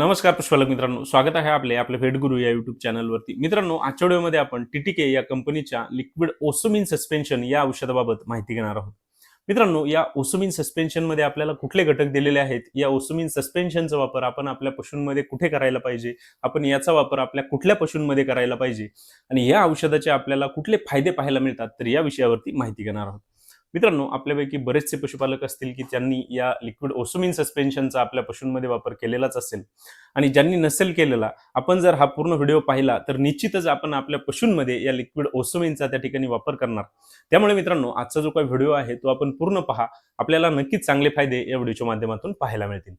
नमस्कार पुष्पालक मित्रांनो. स्वागत आहे आपले आपले भेटगुरु या युट्यूब चॅनलवरती मित्रांनो आजच्या व्हिडिओमध्ये आपण टीटीके या कंपनीच्या लिक्विड ओसोमिन सस्पेन्शन या औषधाबाबत माहिती घेणार आहोत. मित्रांनो या ओसोमिन सस्पेन्शनमध्ये आपल्याला कुठले घटक दिलेले आहेत? या ओसोमिन सस्पेन्शनचा वापर आपण आपल्या पशूंमध्ये कुठे करायला पाहिजे? आपण याचा वापर आपल्या कुठल्या पशूंमध्ये करायला पाहिजे? आणि या औषधाचे आपल्याला कुठले फायदे पाहायला मिळतात? तर या विषयावरती माहिती घेणार आहोत. मित्रांनो आपल्यापैकी बरेचसे पशुपालक असतील की त्यांनी या लिक्विड ओसोमिन सस्पेन्शनचा आपल्या पशूंमध्ये वापर केलेलाच असेल आणि ज्यांनी नसेल केलेला आपण जर हा पूर्ण व्हिडिओ पाहिला तर निश्चितच आपण आपल्या पशूंमध्ये या लिक्विड ओसुमिनचा त्या ठिकाणी वापर करणार. त्यामुळे मित्रांनो आजचा जो काही व्हिडिओ आहे तो आपण पूर्ण पहा. आपल्याला नक्कीच चांगले फायदे या व्हिडिओच्या माध्यमातून पाहायला मिळतील.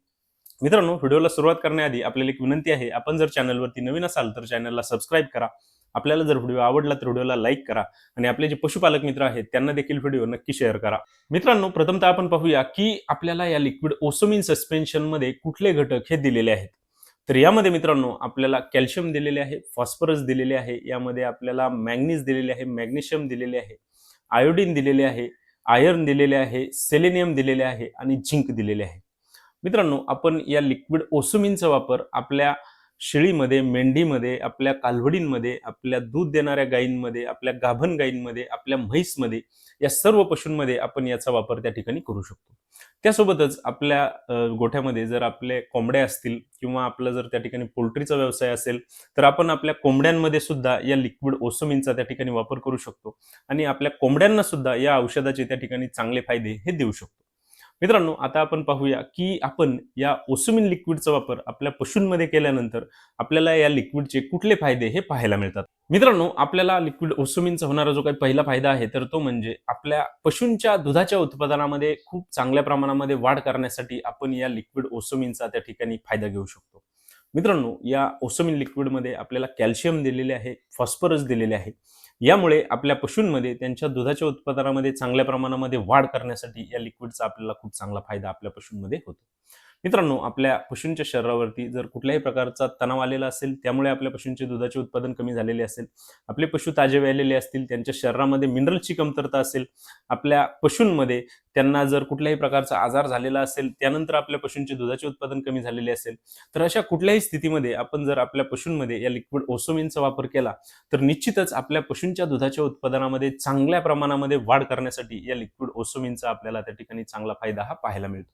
मित्रांनो व्हिडिओला सुरुवात करण्याआधी आपल्याला एक विनंती आहे आपण जर चॅनलवरती नवीन असाल तर चॅनलला सबस्क्राईब करा. आपल्याला जर व्हिडिओ आवडला तर व्हिडिओला लाईक करा आणि आपले जे पशुपालक मित्र आहेत त्यांना देखील व्हिडिओ नक्की शेअर करा. मित्रांनो प्रथमतः आपण पाहूया की आपल्याला या लिक्विड ओसोमिन सस्पेन्शनमध्ये कुठले घटक हे दिलेले आहेत? तर यामध्ये मित्रांनो आपल्याला कॅल्शियम दिलेले आहे फॉस्फरस दिलेले आहे यामध्ये आपल्याला मॅग्नीज दिलेले आहे मॅग्नेशियम दिलेले आहे आयोडीन दिलेले आहे आयर्न दिलेले आहे सेलेनियम दिलेले आहे आणि झिंक दिलेले आहे. मित्रांनो आपण या लिक्विड ओसोमिनचा वापर आपल्या शेळीमध्ये मेंढीमध्ये आपल्या कालवडींमध्ये आपल्या दूध देणाऱ्या गायींमध्ये आपल्या गाभण गायींमध्ये आपल्या म्हैसमध्ये या सर्व पशूंमध्ये आपण याचा वापर त्या ठिकाणी करू शकतो. त्यासोबतच आपल्या गोठ्यामध्ये जर आपले कोंबड्या असतील किंवा आपला जर त्या ठिकाणी पोल्ट्रीचा व्यवसाय असेल तर आपण आपल्या कोंबड्यांमध्ये सुद्धा या लिक्विड ओसमिनचा त्या ठिकाणी वापर करू शकतो आणि आपल्या कोंबड्यांना सुद्धा या औषधाचे त्या ठिकाणी चांगले फायदे हे देऊ शकतो. मित्रांनो आता आपण पाहूया की आपण या ओसोमिन लिक्विडचा वापर आपल्या पशूंमध्ये केल्यानंतर आपल्याला या लिक्विडचे कुठले फायदे हे पाहायला मिळतात? मित्रांनो आपल्याला लिक्विड ओसुमिनचा होणारा जो काही पहिला फायदा आहे तर तो म्हणजे आपल्या पशूंच्या दुधाच्या उत्पादनामध्ये खूप चांगल्या प्रमाणामध्ये वाढ करण्यासाठी आपण या लिक्विड ओसोमिनचा त्या ठिकाणी फायदा घेऊ शकतो. मित्रांनो या ओसोमिन लिक्विडमध्ये आपल्याला कॅल्शियम दिलेले आहे फॉस्फरस दिलेले आहे. यामुळे आपल्या पशूंमध्ये त्यांच्या दुधाच्या उत्पादनामध्ये चांगल्या प्रमाणामध्ये वाढ करण्यासाठी या लिक्विडचा आपल्याला खूप चांगला फायदा आपल्या पशूंमध्ये होतो. मित्रांनो आपल्या पशूंच्या शरीरावरती जर कुठल्याही प्रकारचा तणाव आलेला असेल त्यामुळे आपल्या पशूंचे दुधाचे उत्पादन कमी झालेले असेल. आपले पशु ताजे व्यालेले असतील त्यांच्या शरीरामध्ये मिनरलची कमतरता असेल आपल्या पशूंमध्ये त्यांना जर कुठल्याही प्रकारचा आजार झालेला असेल त्यानंतर आपल्या पशूंचे दुधाचे उत्पादन कमी झालेले असेल तर अशा कुठल्याही स्थितीमध्ये आपण जर आपल्या पशूंमध्ये या लिक्विड ओसोमिनचा वापर केला तर निश्चितच आपल्या पशूंच्या दुधाच्या उत्पादनामध्ये चांगल्या प्रमाणामध्ये वाढ करण्यासाठी या लिक्विड ओसोमिनचा आपल्याला त्या ठिकाणी चांगला फायदा हा पाहायला मिळतो.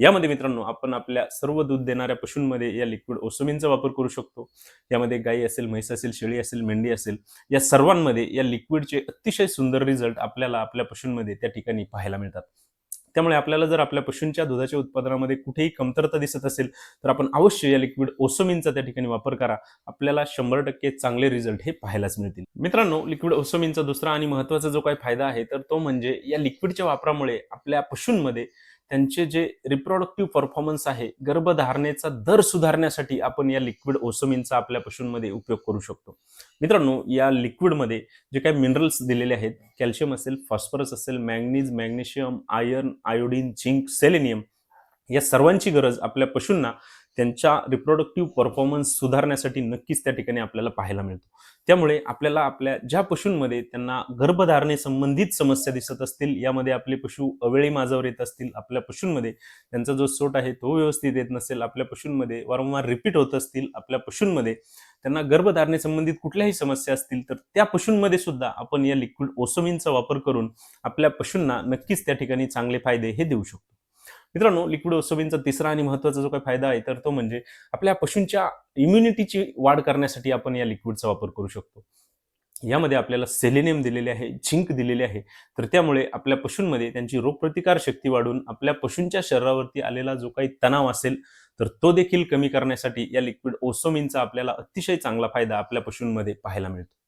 यामध्ये मित्रांनो आपण आपल्या सर्व दूध देणाऱ्या पशूंमध्ये या लिक्विड ओसोमिनचा वापर करू शकतो. यामध्ये गाई असेल म्हैस असेल शेळी असेल मेंढी असेल या सर्वांमध्ये या लिक्विडचे अतिशय सुंदर रिझल्ट आपल्याला आपल्या पशूंमध्ये त्या ठिकाणी पाहायला मिळतात. त्यामुळे आपल्याला जर आपल्या पशूंच्या दुधाच्या उत्पादनामध्ये कुठेही कमतरता दिसत असेल तर आपण अवश्य या लिक्विड ओसोमिनचा त्या ठिकाणी वापर करा. आपल्याला शंभर टक्के चांगले रिझल्ट हे पाहायलाच मिळतील. मित्रांनो लिक्विड ओसोमिनचा दुसरा आणि महत्त्वाचा जो काही फायदा आहे तर तो म्हणजे या लिक्विडच्या वापरामुळे आपल्या पशूंमध्ये त्यांचे जे रिप्रोडक्टिव्ह परफॉर्मन्स आहे गर्भधारणेचा दर सुधारण्यासाठी आपण या लिक्विड ओसोमिनचा आपल्या पशूंमध्ये उपयोग करू शकतो. मित्रांनो या लिक्विडमध्ये जे काही मिनरल्स दिलेले आहेत कॅल्शियम असेल फॉस्फरस असेल manganese magnesium iron iodine zinc selenium या सर्वांची गरज आपल्या पशूंना त्यांच्या रिप्रोडक्टिव्ह परफॉर्मन्स सुधारण्यासाठी नक्कीच त्या ठिकाणी आपल्याला पाहायला मिळतो. त्यामुळे आपल्याला आपल्या ज्या पशूंमध्ये त्यांना गर्भधारणे संबंधित समस्या दिसत असतील यामध्ये आपले पशु अवेळी माजावर येत असतील आपल्या पशूंमध्ये त्यांचा जो सोट आहे तो व्यवस्थित येत नसेल आपल्या पशूंमध्ये वारंवार रिपीट होत असतील आपल्या पशूंमध्ये त्यांना गर्भधारणे संबंधित कुठल्याही समस्या असतील तर त्या पशूंमध्ये सुद्धा आपण या लिक्विड ओसोमिनचा वापर करून आपल्या पशूंना नक्कीच त्या ठिकाणी चांगले फायदे हे देऊ शकतो. मित्रांनो लिक्विड ओसोमिनचा तिसरा आणि महत्त्वाचा जो काही फायदा आहे तर तो म्हणजे आपल्या पशूंच्या इम्युनिटीची वाढ करण्यासाठी आपण या लिक्विडचा वापर करू शकतो. यामध्ये आपल्याला सेलेनियम दिलेले आहे झिंक दिलेले आहे. तर त्यामुळे आपल्या पशूंमध्ये त्यांची रोगप्रतिकार शक्ती वाढून आपल्या पशूंच्या शरीरावरती आलेला जो काही तणाव असेल तर तो देखील कमी करण्यासाठी या लिक्विड ओसोमिनचा आपल्याला अतिशय चांगला फायदा आपल्या पशूंमध्ये पाहायला मिळतो.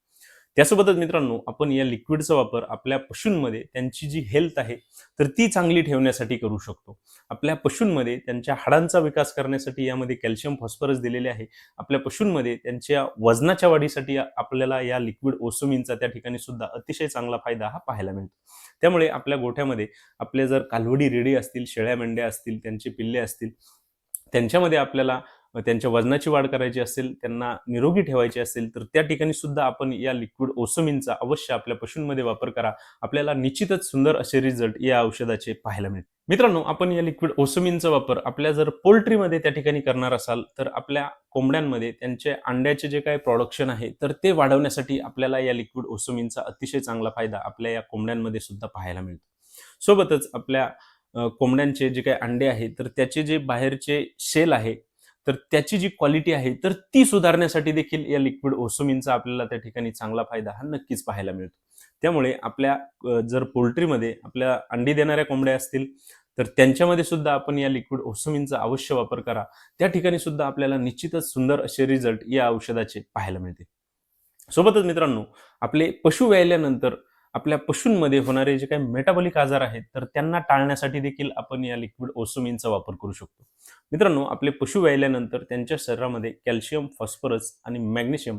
त्यासोबतच मित्रांनो आपण या लिक्विडचा वापर आपल्या पशूंमध्ये त्यांची जी हेल्थ आहे तर ती चांगली ठेवण्यासाठी करू शकतो. आपल्या पशूंमध्ये त्यांच्या हाडांचा विकास करण्यासाठी यामध्ये कॅल्शियम फॉस्फरस दिलेले आहे. आपल्या पशूंमध्ये त्यांच्या वजनाच्या वाढीसाठी आपल्याला या लिक्विड ओसोमिनचा त्या ठिकाणी सुद्धा अतिशय चांगला फायदा हा पाहायला मिळतो. त्यामुळे आपल्या गोठ्यामध्ये आपले जर कालवडी रेडी असतील शेळ्या मेंढ्या असतील त्यांचे पिल्ले असतील त्यांच्यामध्ये आपल्याला त्यांच्या वजनाची वाढ करायची असेल त्यांना निरोगी ठेवायची असेल तर त्या ठिकाणी सुद्धा आपण या लिक्विड ओसमिनचा अवश्य आपल्या पशूंमध्ये वापर करा. आपल्याला निश्चितच सुंदर असे रिझल्ट या औषधाचे पाहायला मिळेल. मित्रांनो आपण या लिक्विड ओसमिनचा वापर आपल्या जर पोल्ट्रीमध्ये त्या ठिकाणी करणार असाल तर आपल्या कोंबड्यांमध्ये त्यांचे अंड्याचे जे काही प्रोडक्शन आहे तर ते वाढवण्यासाठी आपल्याला या लिक्विड ओसमिनचा अतिशय चांगला फायदा आपल्या या कोंबड्यांमध्ये सुद्धा पाहायला मिळतो. सोबतच आपल्या कोंबड्यांचे जे काही अंडे आहेत तर त्याचे जे बाहेरचे शेल आहे तर त्याची जी क्वालिटी आहे तर ती सुधारण्यासाठी देखील या लिक्विड ओसोमिनचा आपल्याला त्या ठिकाणी चांगला फायदा हा नक्कीच पाहायला मिळतो. त्यामुळे आपल्या जर पोल्ट्रीमध्ये आपल्या अंडी देणाऱ्या कोंबड्या असतील तर त्यांच्यामध्ये सुद्धा आपण या लिक्विड ओसोमिनचा अवश्य वापर करा. त्या ठिकाणी सुद्धा आपल्याला निश्चितच सुंदर असे रिझल्ट या औषधाचे पाहायला मिळतील. सोबतच मित्रांनो आपले पशु व्यायल्यानंतर आपल्या पशूंमध्ये होणारे जे काही मेटाबॉलिक आजार आहेत तर त्यांना टाळण्यासाठी देखील आपण या लिक्विड ओसोमिनचा वापर करू शकतो. मित्रांनो आपले पशु व्यायल्यानंतर त्यांच्या शरीरामध्ये कॅल्शियम फॉस्फरस आणि मॅग्नेशियम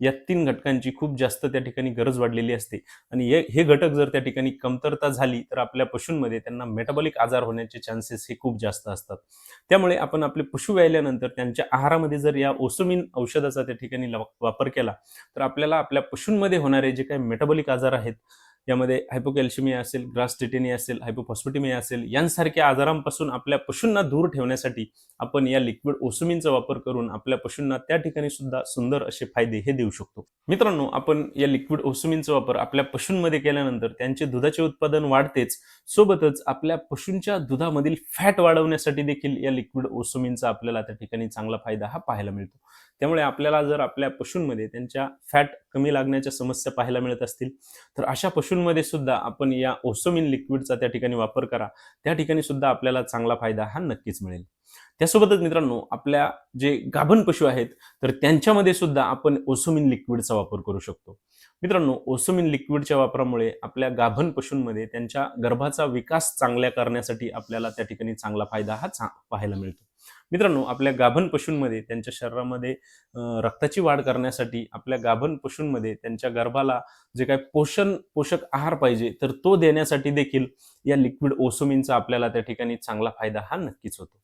या तीन घटकांची खूप जास्त त्या ठिकाणी गरज वाढलेली असते. आणि हे हे घटक जर त्या ठिकाणी कमतरता झाली तर आपल्या पशूंमध्ये त्यांना मेटाबॉलिक आजार होण्याचे चान्सेस हे खूप जास्त असतात. त्यामुळे आपण आपले पशु व्यायल्यानंतर त्यांच्या आहारामध्ये जर या ओसोमिन औषधाचा त्या ठिकाणी वापर केला तर आपल्याला आपल्या पशूंमध्ये होणारे जे काही मेटाबॉलिक आजार आहेत यामध्ये हायपोकॅल्शिमिया असेल ग्रासटिटेनिया असेल हायपोफॉस्फोटिमिया असेल यांसारख्या आजारांपासून आपल्या पशूंना दूर ठेवण्यासाठी आपण या लिक्विड ओसुमींचा वापर करून आपल्या पशूंना त्या ठिकाणी सुद्धा सुंदर असे फायदे हे देऊ शकतो. मित्रांनो आपण या लिक्विड ओसुमींचा वापर आपल्या पशूंमध्ये केल्यानंतर त्यांचे दुधाचे उत्पादन वाढतेच सोबतच आपल्या पशूंच्या दुधामधील फॅट वाढवण्यासाठी देखील या लिक्विड ओसुमींचा आपल्याला त्या ठिकाणी चांगला फायदा हा पाहायला मिळतो. त्यामुळे आपल्याला जर आपल्या पशूंमध्ये त्यांच्या फॅट कमी लागण्याच्या समस्या पाहायला मिळत असतील तर अशा टिश्यूंमध्ये सुद्धा आपण या ओसोमिन लिक्विडचा त्या ठिकाणी वापर करा. त्या ठिकाणी सुद्धा आपल्याला चांगला फायदा हा नक्कीच मिळेल. त्यासोबतच मित्रांनो आपल्या जे गाभण पशु आहेत तर त्यांच्यामध्ये सुद्धा आपण ओसोमिन लिक्विडचा वापर करू शकतो. मित्रांनो ओसोमिन लिक्विडच्या वापरामुळे आपल्या गाभण पशूंमध्ये त्यांच्या गर्भाचा विकास चांगल्या करण्यासाठी आपल्याला त्या ठिकाणी चांगला फायदा हा पाहायला मिळतो. मित्रांनो आपल्या गाभण पशूंमध्ये त्यांच्या शरीरामध्ये रक्ताची वाढ करण्यासाठी आपल्या गाभण पशूंमध्ये त्यांच्या गर्भाला जे काही पोषण पोषक आहार पाहिजे तर तो देण्यासाठी देखील या लिक्विड ओसोमिनचा आपल्याला त्या ठिकाणी चांगला फायदा हा नक्कीच होतो.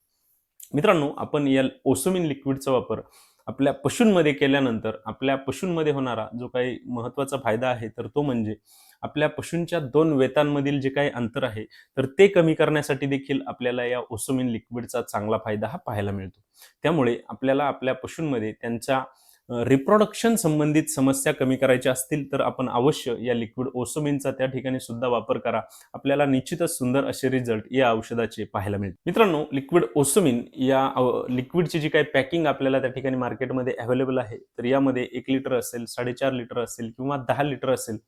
मित्रांनो आपण या ओसोमिन लिक्विडचा वापर आपल्या पशूंमध्ये केल्यानंतर आपल्या पशूंमध्ये होणारा जो काही महत्त्वाचा फायदा आहे तर तो म्हणजे आपल्या पशूंच्या दोन वेतांमधील जे काही अंतर आहे तर ते कमी करण्यासाठी देखील आपल्याला या ओसोमिन लिक्विडचा चांगला फायदा हा पाहायला मिळतो. त्यामुळे आपल्याला आपल्या पशूंमध्ये त्यांच्या रिप्रोडक्शन संबंधित समस्या कमी करायच्या असतील तर आपण अवश्य या लिक्विड ओसोमिनचा त्या ठिकाणी सुद्धा वापर करा. आपल्याला निश्चितच सुंदर असे रिझल्ट या औषधाचे पाहायला मिळतील. मित्रांनो लिक्विड ओसोमिन या लिक्विडची जी काही पॅकिंग आपल्याला त्या ठिकाणी मार्केटमध्ये अवेलेबल आहे तर यामध्ये एक लिटर असेल साडेचार लिटर असेल किंवा दहा लिटर असेल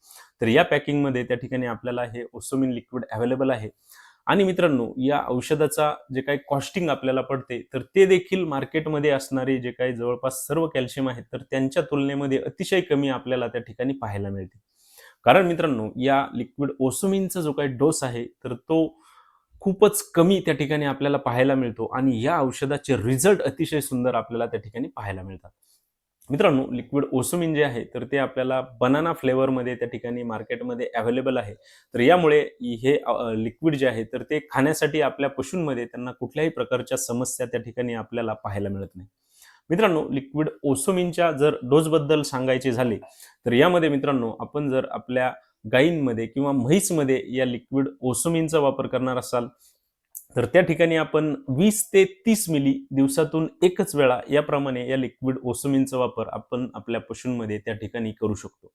तर या पॅकिंगमध्ये त्या ठिकाणी आपल्याला हे ओसोमिन लिक्विड अवेलेबल आहे. आणि मित्रांनो या औषधाचा जे काही कॉस्टिंग आपल्याला पडते तर ते देखील मार्केटमध्ये असणारे जे काही जवळपास सर्व कॅल्शियम आहेत तर त्यांच्या तुलनेमध्ये अतिशय कमी आपल्याला त्या ठिकाणी पाहायला मिळते. कारण मित्रांनो या लिक्विड ओसोमिनचा जो काही डोस आहे तर तो खूपच कमी त्या ठिकाणी आपल्याला पाहायला मिळतो आणि या औषधाचे रिझल्ट अतिशय सुंदर आपल्याला त्या ठिकाणी पाहायला मिळतात. मित्रांनो लिक्विड ओसोमिन जे आहे तर ते आपल्याला बनाना फ्लेवरमध्ये त्या ठिकाणी मार्केटमध्ये अवेलेबल आहे. तर यामुळे हे लिक्विड जे आहे तर ते खाण्यासाठी आपल्या पशूंमध्ये त्यांना कुठल्याही प्रकारच्या समस्या त्या ठिकाणी आपल्याला पाहायला मिळत नाही. मित्रांनो लिक्विड ओसोमिनच्या जर डोसबद्दल सांगायचे झाले तर यामध्ये मित्रांनो आपण जर आपल्या गायींमध्ये किंवा म्हैसमध्ये या लिक्विड ओसोमिनचा वापर करणार असाल तर त्या ठिकाणी आपण वीस ते तीस मिली दिवसातून एकच वेळा याप्रमाणे या लिक्विड ओसोमिनचा वापर आपण आपल्या पशूंमध्ये त्या ठिकाणी करू शकतो.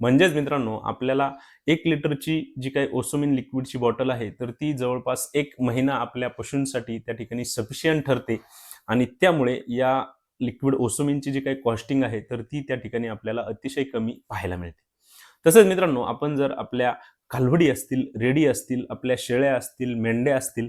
म्हणजेच मित्रांनो आपल्याला एक लिटरची जी काही ओसोमिन लिक्विडची बॉटल आहे तर ती जवळपास एक महिना आपल्या पशूंसाठी त्या ठिकाणी सफिशियंट ठरते आणि त्यामुळे या लिक्विड ओसोमिनची जी काही कॉस्टिंग आहे तर ती त्या ठिकाणी आपल्याला अतिशय कमी पाहायला मिळते. तसंच मित्रांनो आपण जर आपल्या कालवडी असतील रेडी असतील आपल्या शेळ्या असतील मेंढ्या असतील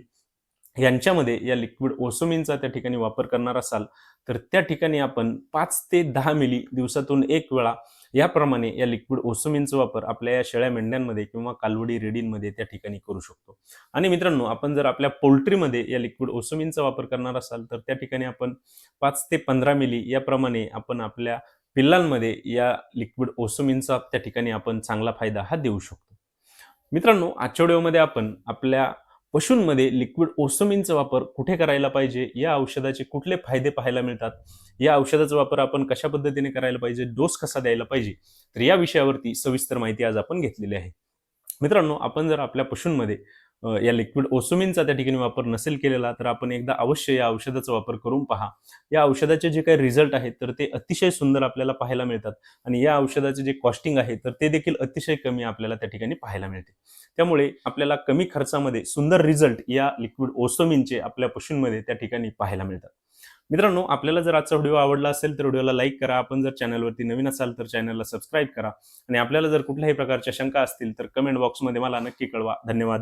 यांच्यामध्ये या लिक्विड ओसोमिनचा त्या ठिकाणी वापर करणार असाल तर त्या ठिकाणी आपण पाच ते दहा मिली दिवसातून एक वेळा याप्रमाणे या लिक्विड ओसोमिनचा वापर आपल्या या शेळ्या मेंढ्यांमध्ये किंवा कालवडी रेडींमध्ये त्या ठिकाणी करू शकतो. आणि मित्रांनो आपण जर आपल्या पोल्ट्रीमध्ये या लिक्विड ओसोमिनचा वापर करणार असाल तर त्या ठिकाणी आपण पाच ते पंधरा मिली याप्रमाणे आपण आपल्या पिल्लांमध्ये या लिक्विड ओसोमिनचा त्या ठिकाणी आपण चांगला फायदा हा देऊ शकतो. मित्रांनो आजच्या व्हिडिओमध्ये आपण आपल्या पशूंमध्ये लिक्विड ओसोमिनचा वापर कुठे करायला पाहिजे? या औषधाचे कुठले फायदे पाहायला मिळतात? या औषधाचा वापर आपण कशा पद्धतीने करायला पाहिजे? डोस कसा द्यायला पाहिजे? तर या विषयावरती सविस्तर माहिती आज आपण घेतलेली आहे. मित्रांनो आपण जर आपल्या पशूंमध्ये या लिक्विड ओसोमिनचा त्या ठिकाणी वापर नसेल केलेला तर आपण एकदा अवश्य या औषधाचा वापर करून पहा. या औषधाचे जे काही रिझल्ट आहेत तर ते अतिशय सुंदर आपल्याला पाहायला मिळतात. आणि या औषधाचे जे कॉस्टिंग आहे तर ते देखील अतिशय कमी आपल्याला त्या ठिकाणी पाहायला मिळते. त्यामुळे आपल्याला कमी खर्चामध्ये सुंदर रिझल्ट या लिक्विड ओसोमिनचे आपल्या पशूंमध्ये त्या ठिकाणी पाहायला मिळतात. मित्रांनो आपल्याला जर आजचा व्हिडिओ आवडला असेल तर व्हिडिओला लाईक करा. आपण जर चॅनलवरती नवीन असाल तर चॅनलला सबस्क्राईब करा. आणि आपल्याला जर कुठल्याही प्रकारच्या शंका असतील तर कमेंट बॉक्समध्ये मला नक्की कळवा. धन्यवाद.